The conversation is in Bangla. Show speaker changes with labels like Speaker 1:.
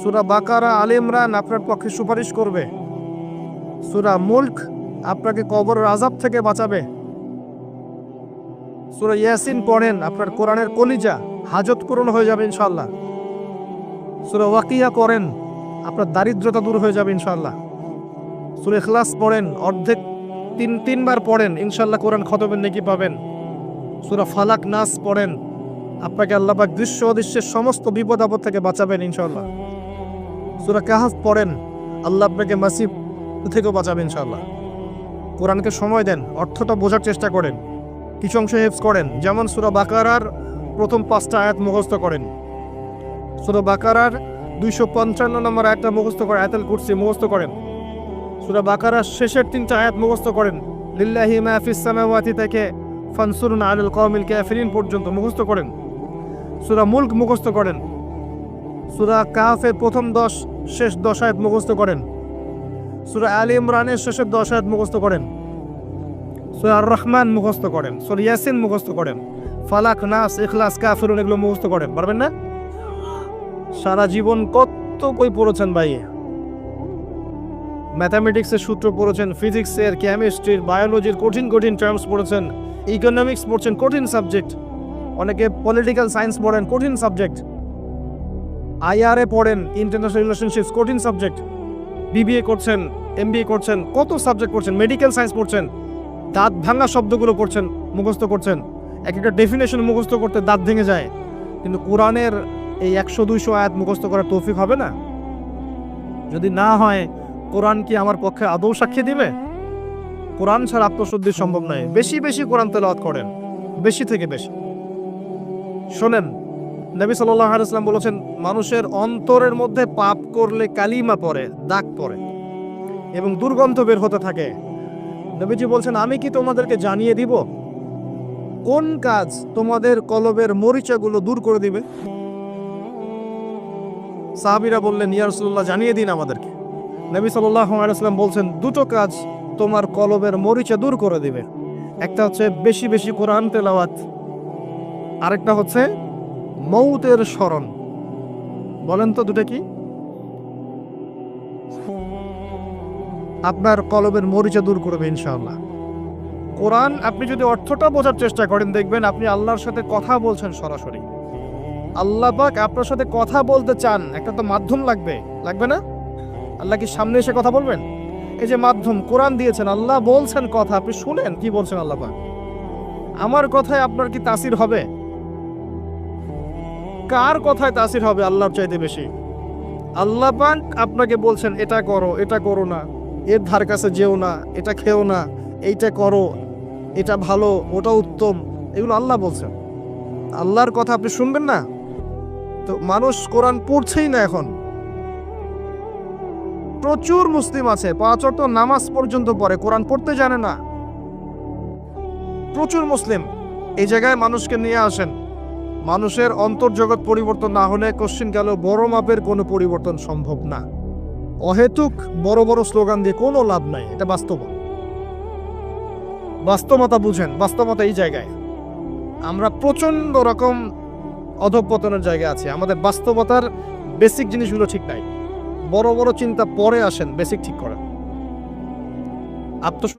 Speaker 1: সুরা বাকারা, আল ইমরান আপনার পক্ষে সুপারিশ করবে। সুরা মুল্ক আপনাকে কবরের আজাব থেকে বাঁচাবে। সুরা ইয়াসিন পড়েন, আপনার কোরআনের কলিজা হাজত পূরণ হয়ে যাবে ইনশাল্লাহ সুরা ওয়াকিয়া করেন, আপনার দারিদ্রতা দূর হয়ে যাবে ইনশাল্লাহ সুরা খ্লাস পড়েন, অর্ধেক তিন, তিনবার পড়েন ইনশাল্লাহ কোরআন খতমের নেকি পাবেন। সুরা ফালাক নাস পড়েন, আপনাকে আল্লাহবাক দৃশ্য অদৃশ্যের সমস্ত বিপদ আপদ থেকে বাঁচাবেন ইনশাল্লাহ সুরা কাহাফ পড়েন, আল্লাহ আপনাকে মাসিব থেকেও বাঁচাবেন ইনশাল্লাহ কোরআনকে সময় দেন, অর্থটা বোঝার চেষ্টা করেন, কিছু অংশ হেফস করেন, যেমন সুরা বাকারার প্রথম পাঁচটা আয়াত মুখস্থ করেন। সুরা বাকারার দুইশো পঞ্চান্ন নম্বর আয়াতটা মুখস্থ করে আয়াতাল কুরসি মুখস্থ করেন। সুরা বাকারার শেষের তিনটা আয়াত মুখস্থ করেন, লিল্লাহি মাহফিস সামাওয়াতি থেকে ফানসুরুন আলুল কওমিল কাফিরিন পর্যন্ত মুখস্থ করেন। সুরা মুলক মুখস্থ করেন। সুরা কাহাফের প্রথম দশ, শেষ দশ আয়াত মুখস্থ করেন। সুরা আলী ইমরানের শেষের দশ আয়াত মুখস্থ করেন। সুরা রহমান মুখস্থ করেন। সুরা ইয়াসিন মুখস্থ করেন। ফালাক নাস ইখলাস, কাফিরুন এগুলো মুখস্থ করেন। পারবেন না? সারা জীবন কত বই পড়েছেন ভাই? ম্যাথামেটিক্সের সূত্র পড়েছেন, ফিজিক্সের, কেমিস্ট্রির, বায়োলজির কঠিন কঠিন টার্মস পড়েছেন ইকোনমিক্স পড়ছেন, কঠিন সাবজেক্ট অনেকে পলিটিক্যাল সায়েন্স পড়েন, কঠিন সাবজেক্ট আইআরএ পড়েন ইন্টারন্যাশনাল রিলেশনশিপস কঠিন সাবজেক্ট বিবিএ করছেন এমবিএ করছেন, কত সাবজেক্ট করছেন মেডিকেল সায়েন্স পড়ছেন, দাঁত ভাঙা শব্দগুলো পড়ছেন, মুখস্থ করছেন। এক একটা ডেফিনেশন মুখস্থ করতে দাঁত ভেঙে যায়। কিন্তু কোরআনের এই একশো, দুইশো আয়াত মুখস্থ করার তৌফিক হবে না? যদি না হয়, কোরআন কি আমার পক্ষে আদৌ সাক্ষী দিবে? কোরআন ছাড়া আত্মশুদ্ধি সম্ভব নয় বেশি বেশি কোরআন তেলাওয়াত করেন। বেশি থেকে বেশি। শোনেন নবী সাল্লাহ বলেছেন, মানুষের অন্তরের মধ্যে পাপ করলে কালিমা পড়ে, দাগ পড়ে এবং দুর্গন্ধ বের হতে থাকে। নবীজি বলছেন, আমি কি তোমাদেরকে জানিয়ে দিব? কোন কাজ তোমাদের কলবের মরিচাগুলো দূর করে দিবে? সাহাবিরা বললেন, ইয়া রাসূলুল্লাহ, জানিয়ে দিন আমাদেরকে। নবী সাল্লাম বলছেন, দুটো কাজ তোমার কলবের মরিচা দূর করে দিবে। একটা হচ্ছে বেশি বেশি কোরআন তেলাওয়াত, আরেকটা হচ্ছে মৌতের স্মরণ। বলেন তো দুটো কি? আপনার কলবের মরিচা দূর করবে ইনশাআল্লাহ। কোরআন, আপনি যদি অর্থটা বোঝার চেষ্টা করেন, দেখবেন আপনি আল্লাহর সাথে কথা বলছেন সরাসরি। আল্লাহ পাক আপনার সাথে কথা বলতে চান, একটা তো মাধ্যম লাগবে। লাগবে না? আল্লাহ কি সামনে এসে কথা বলবেন? এই যে মাধ্যম, কোরআন দিয়েছেন, আল্লাহ বলছেন কথা, আপনি শুনেন কি বলছেন আল্লাহ পাক? আমার কথায় আপনার কি তাসির হবে? কার কথায় তাসির হবে আল্লাহর চাইতে বেশি? আল্লাহ পাক আপনাকে বলছেন, এটা করো এটা করো না। এর ধার কাছে যেও না, এটা খেও না, এইটা করো, এটা ভালো, ওটা উত্তম। এগুলো আল্লাহ বলছেন। আল্লাহর কথা আপনি শুনবেন না? তো মানুষ কোরআন পড়ছেই না এখন। প্রচুর মুসলিম আছে, পাঁচ অর্থ নামাজ পর্যন্ত পড়ে, কোরআন পড়তে জানে না। প্রচুর মুসলিম। এই জায়গায় মানুষকে নিয়ে আসেন। মানুষের অন্তর্জগৎ পরিবর্তন না হলে কোশ্চিন গেল, বড় মাপের কোনো পরিবর্তন সম্ভব না। অহেতুক বড় বড় স্লোগান দিয়ে কোনো লাভ নাই, এটা বাস্তব। বাস্তবতা বুঝেন, বাস্তবতা এই জায়গায়। আমরা প্রচণ্ড রকম অধপতনের জায়গায় আছি, আমাদের বাস্তবতার বেসিক জিনিসগুলো ঠিক নাই। বড় বড় চিন্তা পরে আসেন বেসিক ঠিক করেন। আত্ম